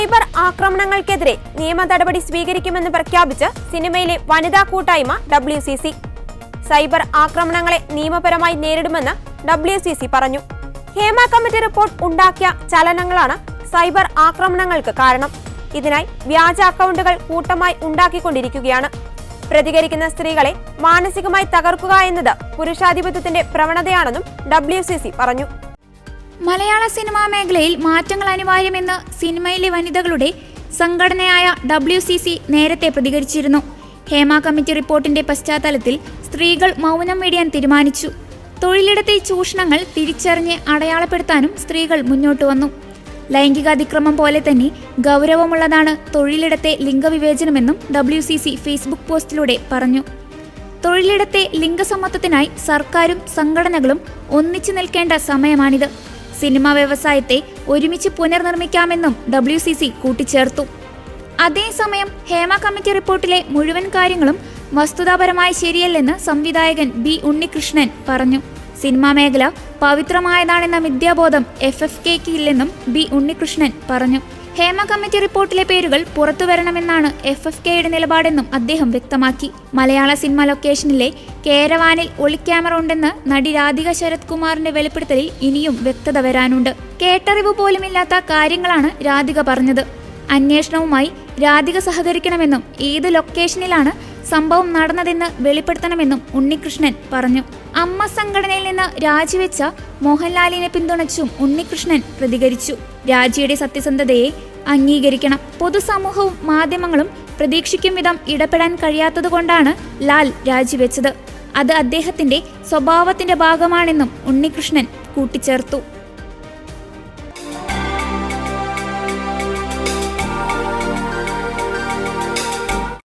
Cyber ആക്രമണങ്ങൾക്കെതിരെ നിയമ നടപടി സ്വീകരിക്കുമെന്ന് പ്രഖ്യാപിച്ച് സിനിമയിലെ വനിതാ കൂട്ടായ്മ ഡബ്ല്യു സി സി. സൈബർ ആക്രമണങ്ങളെ നിയമപരമായി നേരിടുമെന്ന് ഡബ്ല്യു സി സി പറഞ്ഞു. ഹേമ കമ്മിറ്റി റിപ്പോർട്ട് ഉണ്ടാക്കിയ ചലനങ്ങളാണ് സൈബർ ആക്രമണങ്ങൾക്ക് കാരണം. ഇതിനായി വ്യാജ അക്കൗണ്ടുകൾ കൂട്ടമായി ഉണ്ടാക്കിക്കൊണ്ടിരിക്കുകയാണ്. പ്രതികരിക്കുന്ന സ്ത്രീകളെ മാനസികമായി തകർക്കുക എന്നത് പുരുഷാധിപത്യത്തിന്റെ പ്രവണതയാണെന്നും ഡബ്ല്യു പറഞ്ഞു. മലയാള സിനിമാ മേഖലയിൽ മാറ്റങ്ങൾ അനിവാര്യമെന്ന് സിനിമയിലെ വനിതകളുടെ സംഘടനയായ ഡബ്ല്യു സി സി നേരത്തെ പ്രതികരിച്ചിരുന്നു. ഹേമ കമ്മിറ്റി റിപ്പോർട്ടിന്റെ പശ്ചാത്തലത്തിൽ സ്ത്രീകൾ മൗനം വെടിയാൻ തീരുമാനിച്ചു. തൊഴിലിടത്തെ ചൂഷണങ്ങൾ തിരിച്ചറിഞ്ഞ് അടയാളപ്പെടുത്താനും സ്ത്രീകൾ മുന്നോട്ട് വന്നു. ലൈംഗിക അതിക്രമം പോലെ തന്നെ ഗൗരവമുള്ളതാണ് തൊഴിലിടത്തെ ലിംഗവിവേചനമെന്നും ഡബ്ല്യു സി സി ഫേസ്ബുക്ക് പോസ്റ്റിലൂടെ പറഞ്ഞു. തൊഴിലിടത്തെ ലിംഗസമത്വത്തിനായി സർക്കാരും സംഘടനകളും ഒന്നിച്ചു നിൽക്കേണ്ട സമയമാണിത്. സിനിമാ വ്യവസായത്തെ ഒരുമിച്ച് പുനർനിർമ്മിക്കാമെന്നും ഡബ്ല്യു സി സി കൂട്ടിച്ചേർത്തു. അതേസമയം ഹേമ കമ്മിറ്റി റിപ്പോർട്ടിലെ മുഴുവൻ കാര്യങ്ങളും വസ്തുതാപരമായി ശരിയല്ലെന്ന് സംവിധായകൻ ബി ഉണ്ണികൃഷ്ണൻ പറഞ്ഞു. സിനിമാ മേഖല പവിത്രമായതാണെന്ന മിഥ്യാബോധം എഫ് എഫ് കെക്ക് ഇല്ലെന്നും ബി ഉണ്ണികൃഷ്ണൻ പറഞ്ഞു. ഹേമ കമ്മിറ്റി റിപ്പോർട്ടിലെ പേരുകൾ പുറത്തു വരണമെന്നാണ് എഫ് എഫ് കെയുടെ നിലപാടെന്നും അദ്ദേഹം വ്യക്തമാക്കി. മലയാള സിനിമ ലൊക്കേഷനിലെ കേരവാനിൽ ഒളിക്യാമറ ഉണ്ടെന്ന് നടി രാധിക ശരത് കുമാറിന്റെ വെളിപ്പെടുത്തലിൽ ഇനിയും വ്യക്തത വരാനുണ്ട്. കേട്ടറിവ് പോലുമില്ലാത്ത കാര്യങ്ങളാണ് രാധിക പറഞ്ഞത്. അന്വേഷണവുമായി രാധിക സഹകരിക്കണമെന്നും ഏത് ലൊക്കേഷനിലാണ് സംഭവം നടന്നതെന്ന് വെളിപ്പെടുത്തണമെന്നും ഉണ്ണികൃഷ്ണൻ പറഞ്ഞു. അമ്മ സംഘടനയിൽ നിന്ന് രാജിവെച്ച മോഹൻലാലിനെ പിന്തുണച്ചും ഉണ്ണികൃഷ്ണൻ പ്രതികരിച്ചു. രാജിയുടെ സത്യസന്ധതയെ അംഗീകരിക്കണം. പൊതുസമൂഹവും മാധ്യമങ്ങളും പ്രതീക്ഷിക്കും വിധം ഇടപെടാൻ കഴിയാത്തതുകൊണ്ടാണ് ലാൽ രാജിവെച്ചത്. അത് അദ്ദേഹത്തിന്റെ സ്വഭാവത്തിന്റെ ഭാഗമാണെന്നും ഉണ്ണികൃഷ്ണൻ കൂട്ടിച്ചേർത്തു.